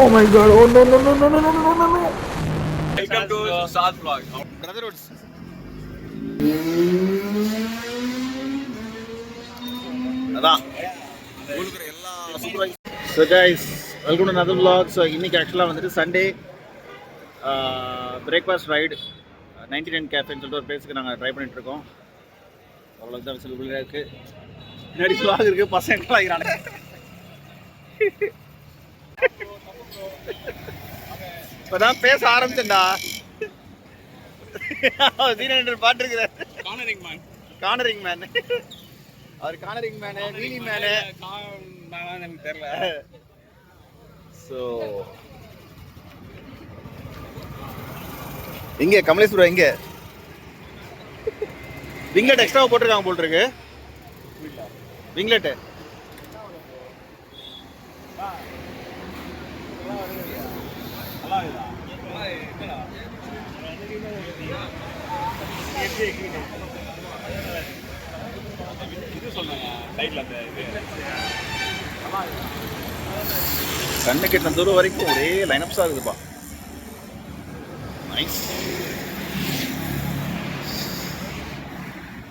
Oh my god, oh no, no, no, no, no, no, no, no, no. Welcome to Chhath vlog. Brotherhoods அதான் எல்லா super so guys welcome to another vlog. So இன்னைக்கு ஆக்சுவலாக வந்துட்டு Sunday breakfast ride ninety nine கேஃபேன்னு சொல்லிட்டு ஒரு பிளேஸுக்கு நாங்கள் try பண்ணிட்டு இருக்கோம் அவ்வளோ தான் விசில் இருக்கு. முன்னாடி vlog இருக்கு பசங்க இப்பதான் பேச ஆரம்பிச்சேன்டா. தீனன் பாட்டு இருக்கிறார் கானரிங் மேன் கானரிங் மேன் அவர் கானரிங் மேனு நீலி மேனு எனக்கு தெரியல ஸோ இங்கே கமலேஸ்வரா இங்கே? விங்லெட் எக்ஸ்ட்ராவாக போட்டிருக்காங்க போட்டிருக்கு விங்லெட்டு கண்ணு கெட்டின தூரம் வரைக்கும் ஒரே லைனப்ஸ் ஆகுதுப்பா நைஸ்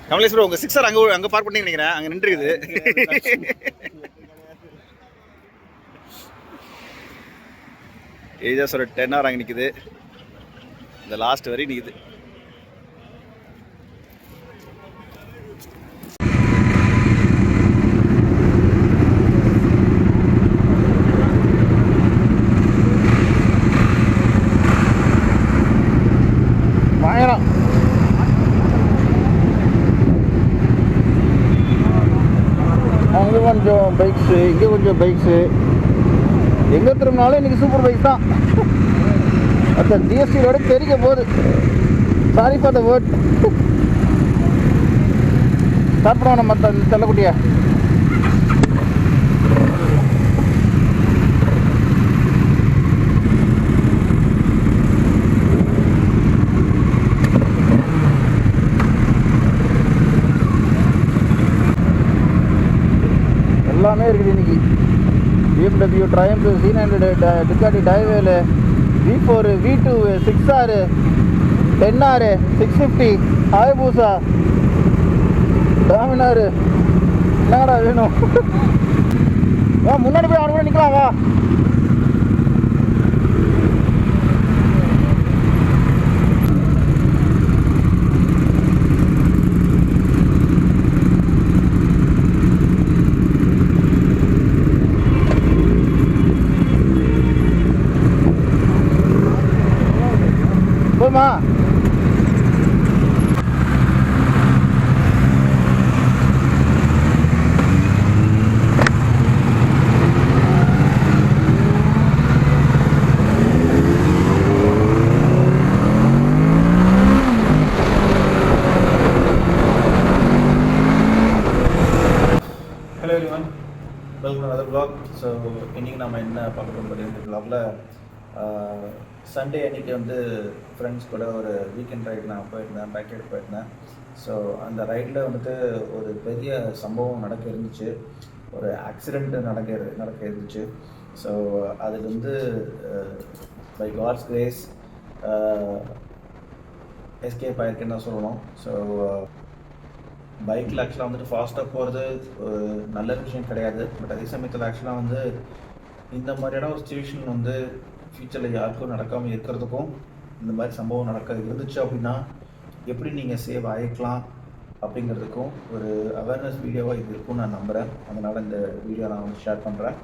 கமலேஸ்வரம் உங்க சிக்ஸர் அங்க அங்க பார்க் பண்ணி நினைக்கிறேன். அங்க நின்றுக்குது ஏஜாஸோட ஒரு டென் ஹவர் அங்கே நிற்குது இந்த லாஸ்ட் வரையும் நிற்குது அங்கே கொஞ்சம் பைக்ஸு இங்கே கொஞ்சம் பைக்ஸு எங்கே திரும்பினாலும் இன்றைக்கி சூப்பர் பைக் தான். அந்த ஜிஎஸ்டியோட தெரிக்க போகுது sorry for the word start பண்ணுவோம் நம்ம தெல்லக்குட்டியா எல்லாமே இருக்குது இன்றைக்கி BMW Triumph C hundred Ducati Diavel V four V two six ஆறு டென் ஆறு சிக்ஸ் ஃபிஃப்டி ஆயபூசா டாமினாரு என்னடா வேணும்? வா முன்னாடி போய் அவன் கூட நிற்கலாம் வா போமா hello everyone welcome to other vlog so இன்றைக்கி நம்ம என்ன பார்க்க அப்படின்னு பார்த்தீங்கன்னா சண்டே அன்றைக்கி வந்து ஃப்ரெண்ட்ஸ் கூட ஒரு வீக்கெண்ட் ரைடு நான் போயிருந்தேன் பைக் ரைடு போயிருந்தேன். ஸோ அந்த ரைடில் வந்துட்டு ஒரு பெரிய சம்பவம் நடக்க இருந்துச்சு. ஒரு ஆக்சிடெண்ட் நடக்க நடக்க இருந்துச்சு. ஸோ அது வந்து பை காட்ஸ் கிரேஸ் எஸ்கேப் ஆயிருக்குன்னு தான் சொல்லணும். ஸோ பைக்கில் ஆக்சுவலாக வந்துட்டு ஃபாஸ்ட்டாக போகிறது நல்ல விஷயம் கிடையாது. பட் அதே சமயத்தில் ஆக்சுவலாக வந்து இந்த மாதிரியான ஒரு சுச்சுவேஷன் வந்து ஃப்யூச்சரில் யாருக்கும் நடக்காமல் இருக்கிறதுக்கும் இந்த மாதிரி சம்பவம் நடக்க இருந்துச்சு அப்படின்னா எப்படி நீங்கள் சேவ் ஆகிக்கலாம் அப்படிங்கிறதுக்கும் ஒரு அவேர்னஸ் வீடியோவாக இது இருக்கும்னு நான் நம்புகிறேன் அதனால் இந்த வீடியோ நான் வந்து ஷேர் பண்ணுறேன்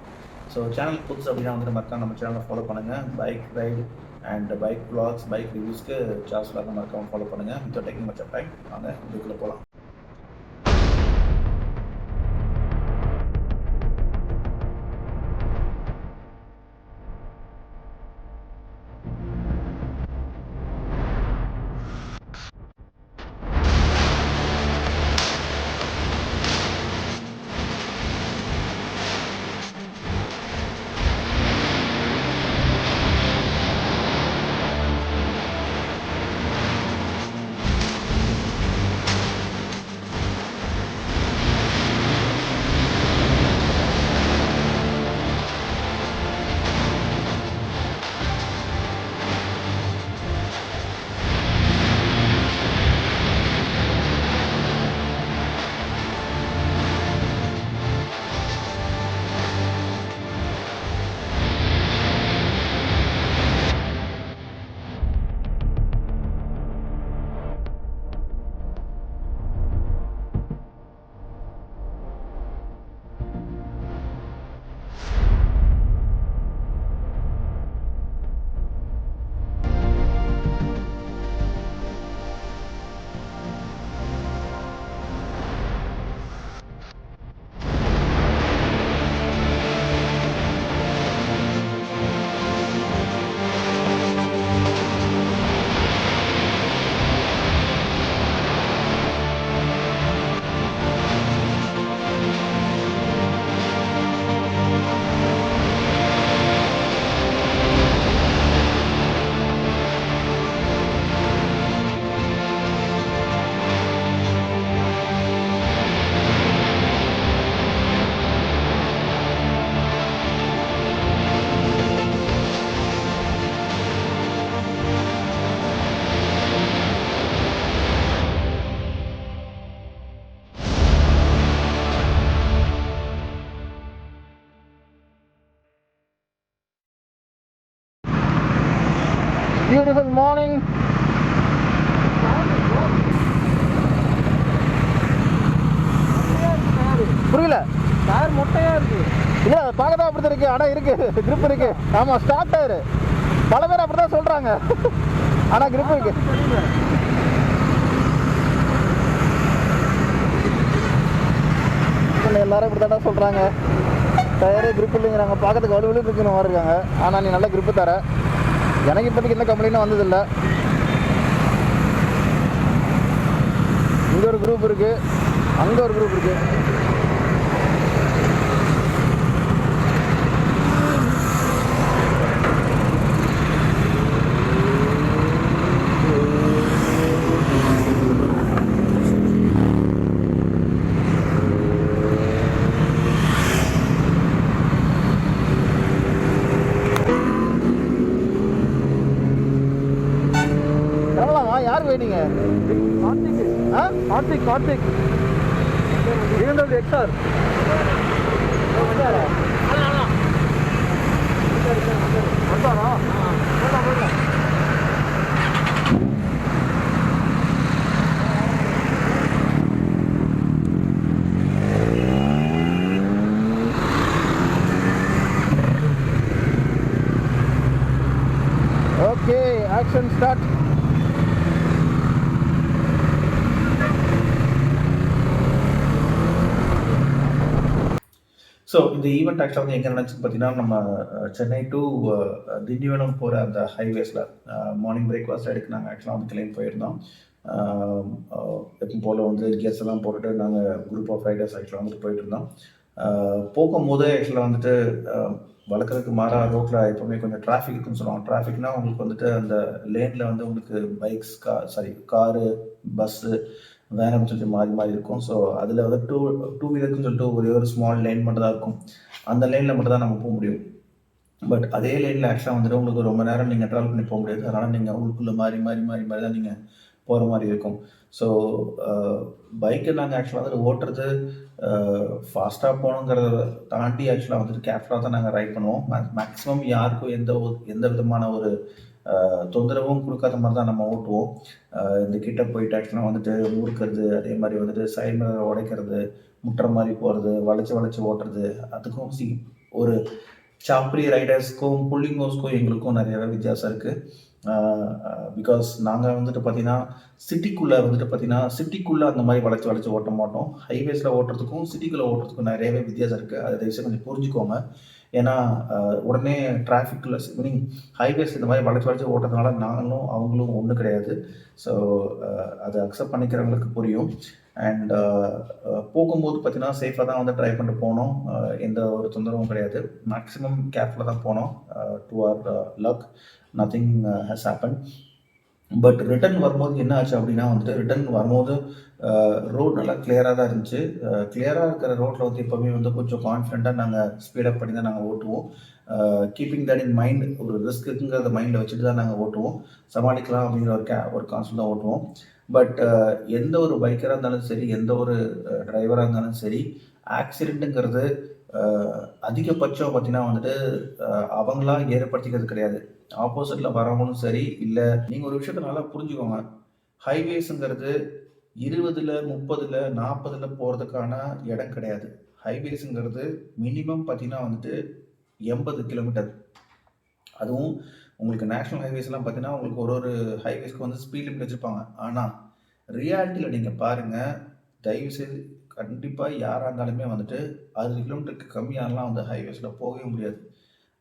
ஸோ சேனல் புதுசு அப்படின்னா வந்துட்டு மறக்காம நம்ம சேனலை ஃபாலோ பண்ணுங்கள் bike ride and bike vlogs bike ரிவ்யூஸ்க்கு சார்ஸ் விளாக மறக்காமல் ஃபாலோ பண்ணுங்கள் வித்தவுட் டேக்கிங் மச் டைம் வாங்க இதுக்குள்ளே போகலாம் பியூட்டிஃபுல் மார்னிங் புரியல. டயர் மொட்டையா இருக்கு. இல்ல பார்க்கதான் அப்படிதான் இருக்கு. ஆனா இருக்கு. grip இருக்கு. ஆமா ஸ்டார்ட் டயர் பல பேர் அப்படிதான் சொல்றாங்க. ஆனா grip இருக்கு. எல்லாரும் இப்படி தான் சொல்றாங்க. டயரே grip இல்லைங்கிறாங்க பார்க்கறதுக்கு வலு வலு இருக்குன்னு இருக்காங்க. ஆனா நீ நல்ல grip தர எனக்கு இப்போதைக்கு எந்த கம்ப்ளைண்ட்டும் வந்ததில்லை. இங்கே ஒரு குரூப் இருக்குது அங்கே ஒரு குரூப் இருக்குது கிளம்பலாமா யார் வெயிட்டிங்க கார்த்திக் ஆ Karthik Karthik BMW XR okay action start so இந்த ஈவெண்ட் ஆக்சுவலாக வந்து எங்கே நடந்துச்சுன்னு பார்த்தீங்கன்னா நம்ம சென்னை டு திண்டிவனம் போகிற அந்த ஹைவேஸில் மார்னிங் பிரேக்ஃபாஸ்ட் எடுக்க நாங்கள் ஆக்சுவலாக வந்து கிளைம் போயிருந்தோம். எப்பவும் போல் வந்து கெஸ் எல்லாம் போட்டுட்டு நாங்கள் குரூப் ஆஃப் ரைடர்ஸ் ஆக்சுவலாக வந்துட்டு போயிட்டு இருந்தோம். போகும்போது ஆக்சுவலாக வந்துட்டு ஆஹ், வழக்கத்துக்கு மாறா ரோட்டில் எப்போவுமே கொஞ்சம் டிராஃபிக் இருக்குன்னு சொல்லுவாங்க. டிராஃபிக்னால் உங்களுக்கு வந்துட்டு அந்த லேனில் வந்து உங்களுக்கு பைக்ஸ் கா சாரி காரு பஸ்ஸு வேன் சொல்லிட்டு மாறி மாறி இருக்கும். ஸோ அதில் வந்து டூ டூ வீலருக்குன்னு சொல்லிட்டு ஒரே ஒரு ஸ்மால் லைன் மட்டும் தான் இருக்கும். அந்த லைனில் மட்டும் தான் நம்ம போக முடியும். பட் அதே லைனில் ஆக்சுவலாக வந்துட்டு உங்களுக்கு ரொம்ப நேரம் நீங்கள் ட்ராவல் பண்ணி போக முடியாது. அதனால் நீங்கள் உள்ளுக்குள்ளே மாறி மாறி மாறி மாறி தான் நீங்கள் போகிற மாதிரி இருக்கும். ஸோ பைக்கை நாங்கள் ஆக்சுவலாக வந்துட்டு ஓட்டுறது ஃபாஸ்ட்டாக போகணுங்கிறத தாண்டி ஆக்சுவலாக வந்துட்டு கேர்ஃபுல்லாக தான் நாங்கள் ரைட் பண்ணுவோம். மேக்ஸிமம் யாருக்கும் எந்த ஒரு எந்த விதமான ஒரு தொந்தரவும் கொடுக்காத மாதிரி தான் நம்ம ஓட்டுவோம். இந்த கிட்ட போயிட்டு ஆக்சுவலாக வந்துட்டு ஊறுக்கிறது அதே மாதிரி வந்துட்டு சைடு உடைக்கிறது முட்டுற மாதிரி போகிறது வளைச்சு வளைச்சு ஓட்டுறது அதுக்கும் சி ஒரு சாப்ரி ரைடர்ஸ்க்கும் புள்ளிங்கோஸ்க்கும் எங்களுக்கும் நிறையவே வித்தியாசம் இருக்குது பிகாஸ் நாங்கள் வந்துட்டு பார்த்தீங்கன்னா சிட்டிக்குள்ளே வந்துட்டு பார்த்தீங்கன்னா சிட்டிக்குள்ளே அந்த மாதிரி வளைச்சு வளைச்சு ஓட்ட மாட்டோம். ஹைவேஸில் ஓட்டுறதுக்கும் சிட்டிக்குள்ளே ஓட்டுறதுக்கும் நிறையவே வித்தியாசம் இருக்குது அதை தயவுசெய்து கொஞ்சம் புரிஞ்சுக்கோங்க. ஏன்னா உடனே டிராஃபிக்கில் மீனிங் ஹைவேஸ் இந்த மாதிரி வளைச்சு வளைச்சு ஓட்டுறதுனால நாங்களும் அவங்களும் ஒன்றும் கிடையாது. ஸோ அதை அக்செப்ட் பண்ணிக்கிறவங்களுக்கு புரியும். அண்ட் போகும்போது பார்த்தீங்கன்னா சேஃபாக தான் வந்து ட்ரைவ் பண்ணிட்டு போனோம் எந்த ஒரு தொந்தரவும் கிடையாது. மேக்ஸிமம் கேர்ஃபுல்லாக தான் போனோம் to our luck nothing has happen but return வரும்போது என்ன ஆச்சு அப்படின்னா வந்துட்டு ரிட்டர்ன் வரும்போது ரோட் நல்லா கிளியராக தான் இருந்துச்சு. கிளியராக இருக்கிற ரோட்டில் வந்து எப்போவுமே வந்து கொஞ்சம் கான்ஃபிடென்ட்டாக நாங்கள் ஸ்பீடப் பண்ணி தான் நாங்கள் ஓட்டுவோம். கீப்பிங் தட் இன் மைண்ட் ஒரு ரிஸ்க் இருக்குங்கிறத மைண்டில் வச்சுட்டு தான் நாங்கள் ஓட்டுவோம். சமாளிக்கலாம் அப்படிங்கிற ஒரு கே ஒரு கான்செப்ட் தான் ஓட்டுவோம். பட் எந்த ஒரு பைக்கராக இருந்தாலும் சரி எந்த ஒரு டிரைவராக இருந்தாலும் சரி ஆக்சிடெண்ட்டுங்கிறது அதிகபட்சம் பார்த்தீங்கன்னா வந்துட்டு அவங்களா ஏற்படுத்திக்கிறது கிடையாது. ஆப்போசிட்டில் வரவங்களும் சரி இல்லை நீங்கள் ஒரு விஷயத்த நல்லா புரிஞ்சுக்கோங்க. ஹைவேஸுங்கிறது இருபதுல முப்பதுல நாற்பதுல போகிறதுக்கான இடம் கிடையாது. ஹைவேஸுங்கிறது மினிமம் பார்த்தீங்கன்னா வந்துட்டு எண்பது கிலோமீட்டர் அதுவும் உங்களுக்கு நேஷ்னல் ஹைவேஸ்லாம் பார்த்தீங்கன்னா உங்களுக்கு ஒரு ஒரு ஹைவேஸ்க்கு வந்து ஸ்பீட் லிமிட் வச்சுருப்பாங்க. ஆனால் ரியாலிட்டியில் நீங்கள் பாருங்கள் தயவுசெய்து கண்டிப்பாக யாராக இருந்தாலுமே வந்துட்டு அறுபது கிலோமீட்டருக்கு கம்மியானலாம் வந்து ஹைவேஸில் போகவே முடியாது.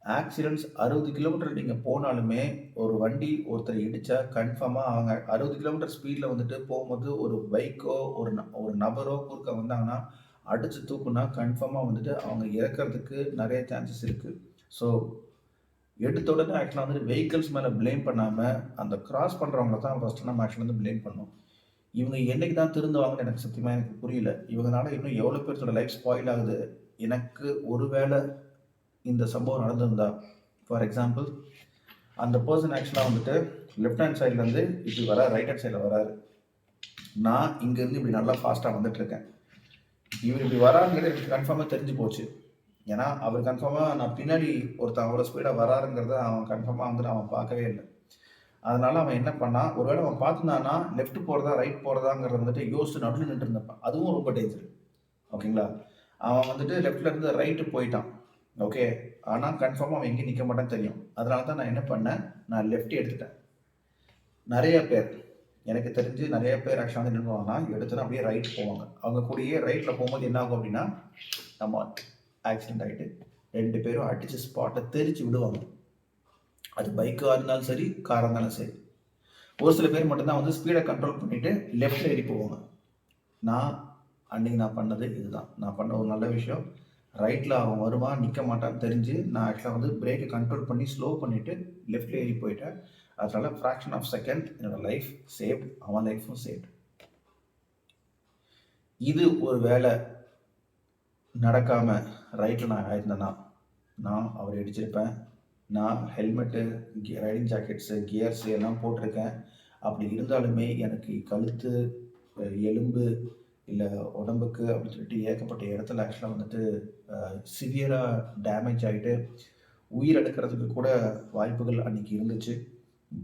ஆக்சிடென்ட்ஸ் அறுபது கிலோமீட்டர் நீங்கள் போனாலுமே ஒரு வண்டி ஒருத்தர் இடித்தா கன்ஃபார்மாக அவங்க அறுபது கிலோமீட்டர் ஸ்பீடில் வந்துட்டு போகும்போது ஒரு பைக்கோ ஒரு ந- ஒரு நபரோ குறுக்க வந்தாங்கன்னா அடித்து தூக்குனா கன்ஃபார்மாக வந்துட்டு அவங்க இறக்கறதுக்கு நிறைய சான்சஸ் இருக்குது ஸோ எடுத்த உடனே ஆக்சுவலாக வந்துட்டு வெஹிக்கிள்ஸ் மேலே ப்ளேம் பண்ணாமல் அந்த கிராஸ் பண்ணுறவங்கள தான் ஃபஸ்ட்டு நம்ம ஆக்சுவலாக வந்து ப்ளேம் பண்ணோம். இவங்க என்னைக்கு தான் திருந்துவாங்கன்னு எனக்கு சத்தியமாக எனக்கு புரியல. இவங்கனால இன்னும் எவ்வளோ பேர்த்தோட லைஃப் ஸ்பாயில் ஆகுது? எனக்கு ஒருவேளை இந்த சம்பவம் நடந்திருந்தா. ஃபார் எக்ஸாம்பிள் அந்த பர்சன் ஆக்சுவலாக வந்துட்டு லெஃப்ட் ஹேண்ட் சைட்லேருந்து இப்படி வர ரைட் ஹேண்ட் சைடில் வராரு. நான் இங்கேருந்து இப்படி நல்லா ஃபாஸ்ட்டாக வந்துட்டுருக்கேன். இவர் இப்படி வராங்கிறது எனக்கு கன்ஃபார்மாக தெரிஞ்சு போச்சு. ஏன்னா அவர் கன்ஃபார்மாக நான் பின்னாடி ஒருத்தன் அவ்வளோ ஸ்பீடாக வராருங்கிறத அவன் கன்ஃபார்மாக வந்துட்டு அவன் பார்க்கவே இல்லை. அதனால அவன் என்ன பண்ணான் ஒருவேளை அவன் பார்த்துனான்னா லெஃப்ட் போகிறதா ரைட் போகிறதாங்கிறத வந்துட்டு யோசிச்சு நடுவில் நின்று இருந்தப்பான் அதுவும் ரொம்ப டேஞ்சர் ஓகேங்களா அவன் வந்துட்டு லெஃப்ட்லேருந்து ரைட்டு போயிட்டான். ஓகே ஆனால் கன்ஃபார்மாக அவன் எங்கேயும் நிற்க மாட்டான்னு தெரியும். அதனால தான் நான் என்ன பண்ணேன்? நான் லெஃப்ட் எடுத்துட்டேன். நிறைய பேர் எனக்கு தெரிஞ்சு நிறைய பேர் ஆக்சுவலாக வந்து நின்றுவாங்கன்னா எடுத்துட்டு அப்படியே ரைட் போவாங்க. அவங்க கூடயே ரைட்டில் போகும்போது என்ன ஆகும் அப்படின்னா நம்ம ஆக்சிடென்ட் ஆகிட்டு ரெண்டு பேரும் அடித்து ஸ்பாட்டை தெரிச்சு விடுவாங்க. அது பைக்காக இருந்தாலும் சரி காராக இருந்தாலும் சரி. ஒரு சில பேர் மட்டும்தான் வந்து ஸ்பீடை கண்ட்ரோல் பண்ணிவிட்டு லெஃப்டில் ஏறி போவாங்க. நான் அன்னைக்கு நான் பண்ணது இதுதான். நான் பண்ண ஒரு நல்ல விஷயம். ரைட்டில் அவன் வருவான் நிற்க மாட்டான்னு தெரிஞ்சு நான் ஆக்சுவலாக வந்து பிரேக்கை கண்ட்ரோல் பண்ணி ஸ்லோ பண்ணிவிட்டு லெஃப்டில் ஏறி போயிட்டேன். அதனால் ஃப்ராக்ஷன் ஆஃப் செகண்ட் என்னோடய லைஃப் சேவ் அவன் லைஃப்பும் சேவ் இது ஒரு வேலை நடக்காமல் ரைட்டில் நான் ஆயிருந்தேன்னா நான் அவரை இடிச்சிருப்பேன். நான் ஹெல்மெட்டு ரைடிங் ஜாக்கெட்ஸு கியர்ஸு எல்லாம் போட்டிருக்கேன். அப்படி இருந்தாலுமே எனக்கு கழுத்து எலும்பு இல்லை உடம்புக்கு அப்படின்னு சொல்லிட்டு ஏகப்பட்ட இடத்துல ஆக்சுவலாக வந்துட்டு சிவியராக டேமேஜ் ஆகிட்டு உயிர் எடுக்கிறதுக்கு கூட வாய்ப்புகள் அன்றைக்கி இருந்துச்சு.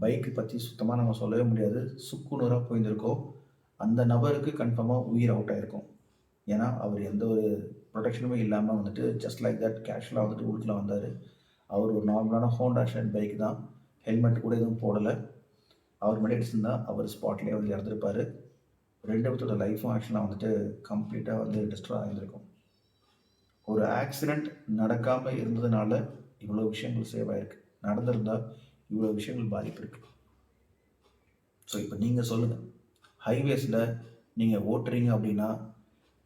பைக்கு பற்றி சுத்தமாக நம்ம சொல்லவே முடியாது. சுக்குநூறாக போயிருந்திருக்கோம் அந்த நபருக்கு கன்ஃபார்மாக உயிர் அவுட் ஆகிருக்கும் ஏன்னா அவர் எந்த ஒரு ப்ரொடெக்ஷனுமே இல்லாமல் வந்துட்டு ஜஸ்ட் லைக் தட் கேஷுவலாக வந்துட்டு உள்ளுக்குள்ள வந்தார். அவர் ஒரு நார்மலான ஹோண்டா ஷேட் பைக் தான். ஹெல்மெட் கூட எதுவும் போடலை. அவர் முன்னாடி அடிச்சிருந்தா அவர் ஸ்பாட்லேயே வந்து இறந்துருப்பார். ரெண்டு பேர்த்தோட லைஃப்பும் ஆக்சுவலாக வந்துட்டு கம்ப்ளீட்டாக வந்து டிஸ்ட்ராய் ஆகியிருக்கும் ஒரு ஆக்சிடெண்ட் நடக்காமல் இருந்ததுனால இவ்வளோ விஷயங்கள் சேவ் ஆகிருக்கு நடந்திருந்தால் இவ்வளோ விஷயங்கள் பாதிப்பு இருக்குது ஸோ இப்போ நீங்கள் சொல்லுங்கள் ஹைவேஸில் நீங்கள் ஓட்டுறீங்க அப்படின்னா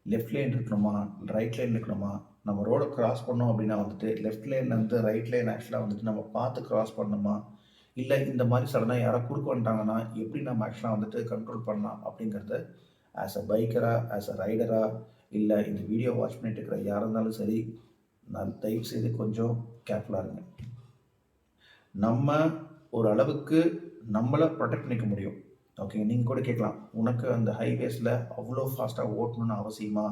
லெஃப்ட் லைன் இருக்கணுமா? ரைட் லைன் இருக்கணுமா? நம்ம ரோடை கிராஸ் பண்ணோம் அப்படின்னா வந்துட்டு லெஃப்ட் லைன்லேருந்து ரைட் லைன் ஆக்சுவலாக வந்துட்டு நம்ம பார்த்து கிராஸ் பண்ணணுமா? இல்லை இந்த மாதிரி சடனாக யாராவது குறுக்க வந்துட்டாங்கன்னா எப்படி நம்ம ஆக்சுவலாக வந்துட்டு கண்ட்ரோல் பண்ணலாம் அப்படிங்கிறத ஆஸ் அ பைக்கராக ஆஸ் அ ரைடராக இல்லை இந்த வீடியோ வாட்ச் பண்ணிட்டு இருக்கிற யாராக இருந்தாலும் சரி நான் தயவு செய்து கொஞ்சம் கேர்ஃபுல்லாக இருங்க. நம்ம ஒரு அளவுக்கு நம்மளை ப்ரொடெக்ட் பண்ணிக்க முடியும். ஓகே நீங்கள் கூட கேட்கலாம் உனக்கு அந்த ஹைவேஸில் அவ்வளோ ஃபாஸ்ட்டாக ஓட்டணும்னு அவசியமா?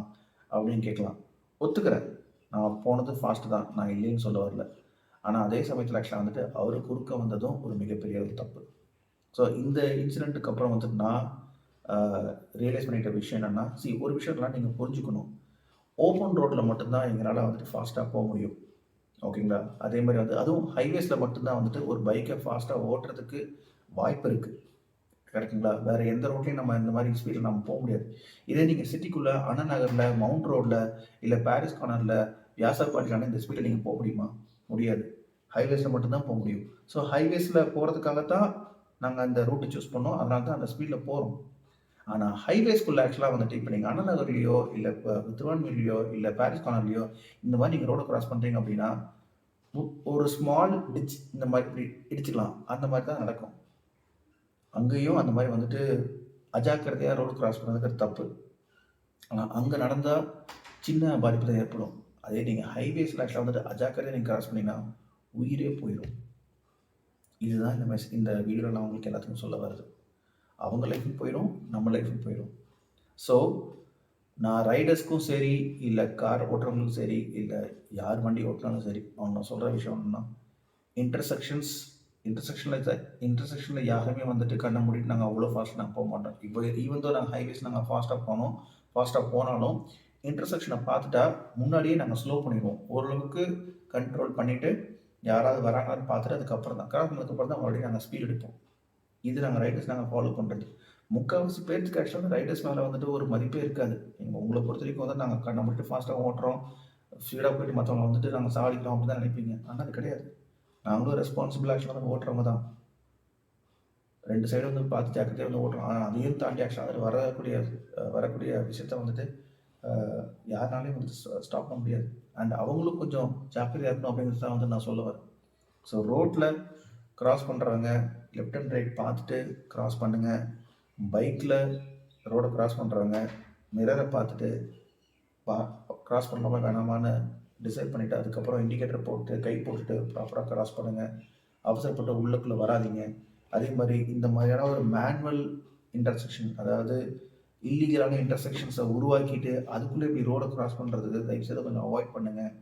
அப்படின்னு கேட்கலாம். ஒத்துக்கிறேன். நான் போனது ஃபாஸ்ட்டு தான். நான் இல்லைன்னு சொல்ல வரல. ஆனால் அதே சமயத்தில் ஆக்சுவலாக வந்துட்டு அவர் குறுக்க வந்ததும் ஒரு மிகப்பெரிய ஒரு தப்பு. ஸோ இந்த இன்சிடெண்ட்டுக்கு அப்புறம் வந்துட்டு நான் ரியலைஸ் பண்ணிட்ட விஷயம் என்னென்னா சி ஒரு விஷயத்தெலாம் நீங்கள் புரிஞ்சுக்கணும். ஓப்பன் ரோட்டில் மட்டும்தான் எங்களால் வந்துட்டு ஃபாஸ்ட்டாக போக முடியும். ஓகேங்களா அதே மாதிரி வந்து அதுவும் ஹைவேஸில் மட்டும்தான் வந்துட்டு ஒரு பைக்கை ஃபாஸ்ட்டாக ஓட்டுறதுக்கு வாய்ப்பு இருக்குது கரெக்டுங்களா வேறு எந்த ரோட்லையும் நம்ம இந்த மாதிரி ஸ்பீடில் நம்ம போக முடியாது. இதே நீங்கள் சிட்டிக்குள்ளே அண்ணா நகரில் மவுண்ட் ரோட்டில் இல்லை பாரிஸ் கார்னரில் வியாசர்பாடிக்கான இந்த ஸ்பீடில் நீங்கள் போக முடியுமா? முடியாது. ஹைவேஸில் மட்டும்தான் போக முடியும். ஸோ ஹைவேஸில் போகிறதுக்காகத்தான் நாங்கள் அந்த ரூட்டை சூஸ் பண்ணோம். அதனால தான் அந்த ஸ்பீடில் போகிறோம் ஆனால் ஹைவேஸ்குள்ளே ஆக்சுவலாக வந்துட்டு இப்போ நீங்கள் அண்ணா நகர்லையோ இல்லை இப்போ திருவான்மையிலையோ இல்லை பாரிஸ் கார்னர்லையோ இந்த மாதிரி நீங்கள் ரோடை கிராஸ் பண்ணுறீங்க அப்படின்னா ஒரு ஸ்மால் டிச் இந்த மாதிரி இப்படி இடிச்சுக்கலாம். அந்த மாதிரி தான் நடக்கும். அங்கேயும் அந்த மாதிரி வந்துட்டு அஜாக்கிரதையாக ரோடு கிராஸ் பண்ணுறதுக்கு தப்பு. ஆனால் அங்கே நடந்தால் சின்ன பாதிப்பு தான் ஏற்படும். அதே நீங்கள் ஹைவேஸில் ஆக்சுவலாக வந்துட்டு அஜாக்கிரதையாக நீங்கள் கிராஸ் பண்ணிங்கன்னா உயிரே போயிடும் இதுதான் இந்த மெஸ் இந்த வீடியோவில் நான் உங்களுக்கு எல்லாத்துக்கும் சொல்ல வருது அவங்க லைஃபும் போயிடும் நம்ம லைஃபும் போயிடும் ஸோ நான் ரைடர்ஸ்க்கும் சரி இல்லை கார் ஓட்டுறவங்களுக்கும் சரி இல்லை யார் வண்டி ஓட்டினாலும் சரி அவங்க நான் சொல்கிற விஷயம் என்னன்னா இன்டர்செக்ஷன்ஸ் இன்டர்செக்ஷனில் இன்டர்செக்ஷனில் யாருமே வந்துட்டு கண்ணை மூடிட்டு நாங்கள் அவ்வளோ ஃபாஸ்ட் நாங்கள் போக மாட்டோம். இப்போ ஈவன் தோ நாங்கள் ஹைவேஸ் நாங்கள் ஃபாஸ்ட்டாக போனோம் ஃபாஸ்ட்டாக போனாலும் இன்டர்செக்ஷனை பார்த்துட்டா முன்னாடியே நாங்கள் ஸ்லோ பண்ணிடுவோம். ஓரளவுக்கு கண்ட்ரோல் பண்ணிவிட்டு யாராவது வராங்களான்னு பார்த்துட்டு அதுக்கப்புறம் தான் கிராஸ் பண்ணதுக்கப்புறம் தான் மறுபடியும் நாங்கள் ஸ்பீட் எடுப்போம். இது நாங்கள் ரைடர்ஸ் நாங்கள் ஃபாலோ பண்ணுறது முக்கால்வாசி பேருக்கு ஆக்சுவலாக ரைடர்ஸ் மேலே வந்துட்டு ஒரு மதிப்பே இருக்காது. எங்கள் உங்களை பொறுத்த வரைக்கும் வந்து நாங்கள் கண்ணை மட்டும் ஃபாஸ்ட்டாக ஓட்டுறோம். ஸ்பீடாக போயிட்டு மற்றவங்க வந்துட்டு நாங்கள் சாடிக்கிறோம் அப்படி தான் நினைப்பீங்க. ஆனால் அது கிடையாது. நாங்களும் ரெஸ்பான்சிபிள் ஆக்சுவலாக வந்து ஓட்டுறவங்க தான். ரெண்டு சைடு வந்து பார்த்து ஜாக்கிரதையாக வந்து ஓட்டுறோம். ஆனால் அதையும் தாண்டி ஆக்சுவலாக அதில் வரக்கூடிய வரக்கூடிய விஷயத்த வந்துட்டு யாருனாலையும் வந்து ஸ்டாப் பண்ண முடியாது. அண்ட் அவங்களும் கொஞ்சம் ஜாக்கிரதையாக இருக்கணும் அப்படிங்கிறது தான் வந்து நான் சொல்லுவேன் ஸோ ரோட்டில் கிராஸ் பண்ணுறவங்க லெஃப்ட் அண்ட் ரைட் பார்த்துட்டு கிராஸ் பண்ணுங்கள் பைக்கில் ரோடை கிராஸ் பண்ணுறவங்க மிரரை பார்த்துட்டு பா கிராஸ் பண்ணலாமா வேணாமான்னு டிசைட் பண்ணிவிட்டு அதுக்கப்புறம் இண்டிகேட்டர் போட்டு கை போட்டுட்டு ப்ராப்பராக கிராஸ் பண்ணுங்கள் அவசரப்பட்டு உள்ளுக்குள்ளே வராதீங்க. அதே மாதிரி இந்த மாதிரியான ஒரு மேனுவல் இன்டர்செக்ஷன் அதாவது இல்லீகலான இன்டர்செக்ஷன்ஸை உருவாக்கிட்டு அதுக்குள்ளே இப்படி ரோடை கிராஸ் பண்ணுறதுக்கு தயவுசெய்து கொஞ்சம் அவாய்ட் பண்ணுங்கள்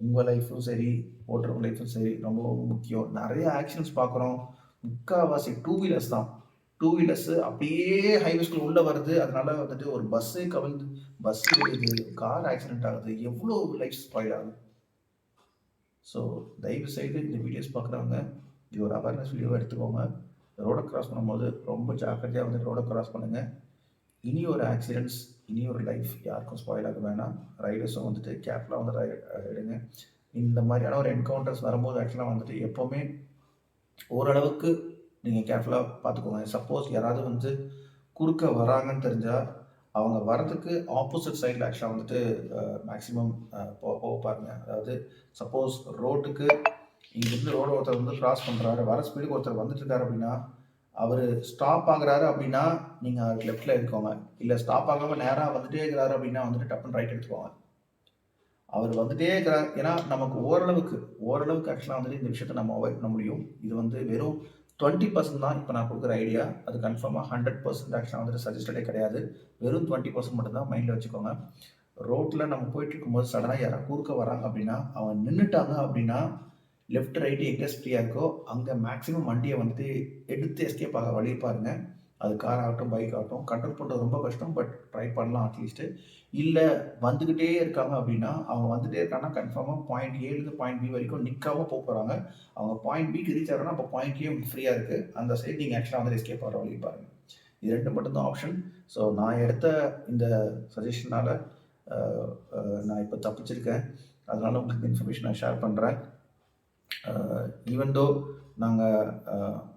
உங்கள் லைஃப்பும் சரி ஓட்டுறவங்க லைஃப்பும் சரி ரொம்ப முக்கியம். நிறைய ஆக்ஷன்ஸ் பார்க்குறோம். முக்கால்வாசி டூ வீலர்ஸ் தான். டூ வீலர்ஸு அப்படியே ஹைவேஸ்குள்ள உள்ளே வருது. அதனால வந்துட்டு ஒரு பஸ்ஸு கவிழ்ந்து பஸ் விழுது கார் ஆக்சிடென்ட் ஆகுது எவ்வளோ லைஃப் ஸ்பாயில் ஆகுது. ஸோ தயவு செய்து இந்த வீடியோஸ் பார்க்குறவங்க இது ஒரு அவேர்னஸ் வீடியோவாக எடுத்துக்கோங்க. ரோடை கிராஸ் பண்ணும்போது ரொம்ப ஜாக்கிரதையாக வந்து ரோடை கிராஸ் பண்ணுங்கள் இனி ஒரு ஆக்சிடென்ட்ஸ் இனி ஒரு லைஃப் யாருக்கும் ஸ்பாயில் ஆக வேணாம். ரைடர்ஸும் வந்துட்டு கேர்ஃபுல்லாக வந்து எடுங்க. இந்த மாதிரியான ஒரு என்கவுண்டர்ஸ் வரும்போது ஆக்சுவலாக வந்துட்டு எப்போவுமே ஓரளவுக்கு நீங்கள் கேர்ஃபுல்லாக பார்த்துக்கோங்க. சப்போஸ் யாராவது வந்து குறுக்க வராங்கன்னு தெரிஞ்சால் அவங்க வரதுக்கு ஆப்போசிட் சைடில் ஆக்சுவலாக வந்துட்டு மேக்ஸிமம் போக போக பாருங்க. அதாவது சப்போஸ் ரோட்டுக்கு இங்கேருந்து ரோடு ஒருத்தர் வந்து கிராஸ் பண்ணுறாரு வர ஸ்பீடுக்கு ஒருத்தர் வந்துட்டு இருக்காரு அப்படின்னா அவர் ஸ்டாப் ஆகுறாரு அப்படின்னா நீங்கள் லெஃப்டில் இருக்கோங்க இல்லை ஸ்டாப் ஆகாமல் நேராக வந்துட்டே இருக்கிறாரு அப்படின்னா வந்துட்டு டப்புன்னு ரைட் எடுத்துக்கோங்க. அவர் வந்துட்டே இருக்கிறார். ஏன்னா நமக்கு ஓரளவுக்கு ஓரளவுக்கு ஆக்சுவலாக வந்துட்டு இந்த விஷயத்தை நம்ம அவாய்ட் பண்ண முடியும். இது வந்து வெறும் டுவெண்ட்டி பர்சன்ட் தான் இப்போ நான் கொடுக்குற ஐடியா அது கன்ஃபார்மாக ஹண்ட்ரட் பர்சன்ட் ஆக்சுவலாக வந்துட்டு சஜஸ்டடே கிடையாது. வெறும் டுவெண்ட்டி பர்சன்ட் மட்டும்தான் மைண்டில் வச்சுக்கோங்க. ரோட்டில் நம்ம போயிட்டு இருக்கும்போது சடனாக யாராவது குறுக்க வராங்க அப்படின்னா அவன் நின்றுட்டாங்க அப்படின்னா லெஃப்ட் ரைட்டு எங்கே ஃப்ரீயாக இருக்கோ அங்கே மேக்ஸிமம் வண்டியை வந்துட்டு எடுத்து எஸ்கேப் ஆக வழி பாருங்க. அது கார் ஆகட்டும் பைக் ஆகட்டும் கண்ட்ரோல் பண்ணுறது ரொம்ப கஷ்டம் பட் ட்ரை பண்ணலாம் அட்லீஸ்ட்டு இல்லை வந்துக்கிட்டே இருக்காங்க அப்படின்னா அவங்க வந்துட்டே இருக்காங்கன்னா கன்ஃபார்மாக பாயிண்ட் ஏலேருந்து பாயிண்ட் பி வரைக்கும் நிற்காம போக போகிறாங்க அவங்க பாயிண்ட் பிக்கு ரீச் ஆகிறாங்கன்னா அப்போ பாயிண்ட் ஏ ஃப்ரீயாக இருக்குது அந்த சைடு நீங்கள் ஆக்சுவலாக வந்து எஸ்கேப் ஆகிற வழி பாருங்கள் இது ரெண்டு மட்டும்தான் ஆப்ஷன் ஸோ நான் எடுத்த இந்த சஜஷனால் நான் இப்போ தப்பிச்சிருக்கேன். அதனால உங்களுக்கு இன்ஃபர்மேஷன் நான் ஷேர் பண்ணுறேன் ஈவன் தோ நாங்கள்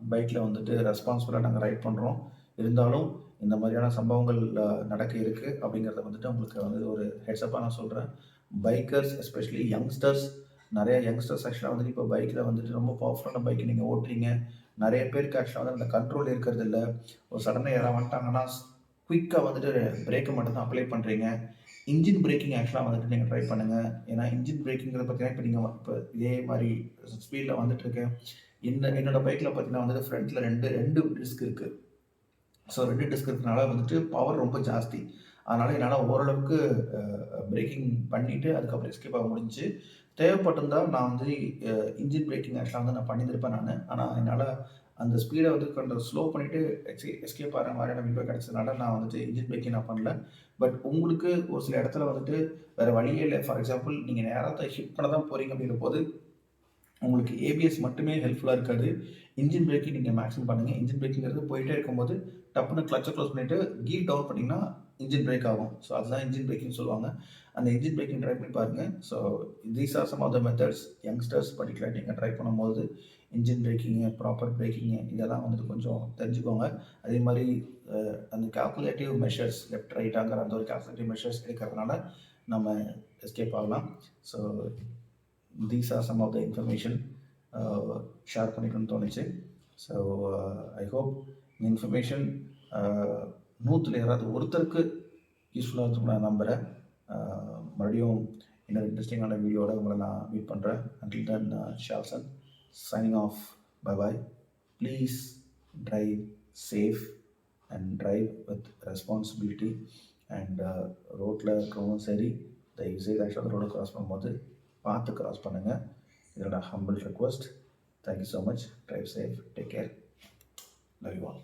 பைக்கில் வந்துட்டு ரெஸ்பான்சிபிளாக நாங்கள் ரைட் பண்ணுறோம் இருந்தாலும் இந்த மாதிரியான சம்பவங்கள் நடக்க இருக்குது அப்படிங்கிறத வந்துட்டு உங்களுக்கு வந்து ஒரு ஹெட்ஸ்அப்பாக நான் சொல்கிறேன் பைக்கர்ஸ் எஸ்பெஷலி யங்ஸ்டர்ஸ் நிறைய யங்ஸ்டர்ஸ் ஆக்சுவலாக வந்துட்டு இப்போ பைக்கில் வந்துட்டு ரொம்ப பவர்ஃபுல்லான பைக் நீங்கள் ஓட்டுறீங்க. நிறைய பேருக்கு ஆக்சுவலாக வந்து அந்த கண்ட்ரோல் இருக்கிறது இல்லை ஒரு சடனாக யாராவது வந்துட்டாங்கன்னா குயிக்காக வந்துட்டு பிரேக்கை மட்டும் தான் அப்ளை பண்ணுறீங்க இன்ஜின் பிரேக்கிங் ஆக்சுவலாக வந்துட்டு நீங்கள் ட்ரை பண்ணுங்கள் ஏன்னா இன்ஜின் பிரேக்கிங்கிறத பார்த்தீங்கன்னா இப்போ நீங்கள் இப்போ இதே மாதிரி ஸ்பீடில் வந்துட்டு இருக்கேன் இந்த என்னோட பைக்கில் பார்த்தீங்கன்னா வந்துட்டு ஃப்ரண்ட்டில் ரெண்டு ரெண்டு டிஸ்க் இருக்குது ஸோ ரெண்டு டிஸ்க் இருக்கனால வந்துட்டு பவர் ரொம்ப ஜாஸ்தி. அதனால் என்னால் ஓரளவுக்கு பிரேக்கிங் பண்ணிவிட்டு அதுக்கப்புறம் எஸ்கேப் ஆக முடிஞ்சு தேவைப்பட்டிருந்தால் நான் வந்து இன்ஜின் பிரேக்கிங் ஆக்சுவலாக வந்து நான் பண்ணியிருப்பேன் நான். ஆனால் என்னால் அந்த ஸ்பீடை வந்து கொஞ்சம் ஸ்லோ பண்ணிவிட்டு எஸ்கே எஸ்கேப் ஆகிற மாதிரியான வீடியோ கிடச்சதுனால நான் வந்துட்டு இன்ஜின் பிரேக்கிங் நான் பண்ணல. பட் உங்களுக்கு ஒரு சில இடத்துல வந்துட்டு வேறு வழியே இல்லை. ஃபார் எக்ஸாம்பிள் நீங்கள் நேரத்தை ஹிட் பண்ண தான் போகிறீங்க அப்படிங்கிற போது உங்களுக்கு ஏபிஎஸ் மட்டுமே ஹெல்ப்ஃபுல்லாக இருக்காது. இன்ஜின் பிரேக்கிங் நீங்கள் மேக்ஸிமம் பண்ணுங்கள் இன்ஜின் பிரேக்கிங்கிறது போயிட்டே இருக்கும்போது டப்புன்னு கிளச்சை க்ளோஸ் பண்ணிவிட்டு கீர் டவுன் பண்ணிங்கன்னா இன்ஜின் பிரேக் ஆகும். ஸோ அதுதான் இன்ஜின் பிரேக்கிங் சொல்லுவாங்க. அந்த இன்ஜின் பிரேக்கிங் ட்ரை பண்ணி பாருங்கள் so these are some of the methods youngsters particular நீங்கள் ட்ரை பண்ணும்போது இன்ஜின் பிரேக்கிங்கு ப்ராப்பர் பிரேக்கிங்கு இதெல்லாம் வந்துட்டு கொஞ்சம் தெரிஞ்சுக்கோங்க. அதே மாதிரி அந்த கால்குலேட்டிவ் மெஷர்ஸ் லெஃப்ட் ரைட்டாங்கிற அந்த ஒரு கால்குலேட்டிவ் மெஷர்ஸ் இருக்கிறதுனால நம்ம எஸ்கேப் ஆகலாம். So these are some of the information share பண்ணிக்கணும்னு தோணுச்சு. ஸோ ஐ ஹோப் இந்த இன்ஃபர்மேஷன் நூற்றில் யாராவது ஒருத்தருக்கு யூஸ்ஃபுல்லாக இருக்கும் நான் நம்புகிறேன் மறுபடியும் இன்னொரு இன்ட்ரெஸ்டிங்கான வீடியோட உங்களை நான் மீட் பண்ணுறேன் until then ஷால்சன் signing off bye bye please drive safe and drive with responsibility and ரோட்டில் இருக்கிறவங்களும் சரி தயவு செய்து ஆக்சுவலாக ரோடை கிராஸ் பண்ணும்போது பார்த்து கிராஸ் பண்ணுங்கள் இதோட humble request thank you so much drive safe take care love you all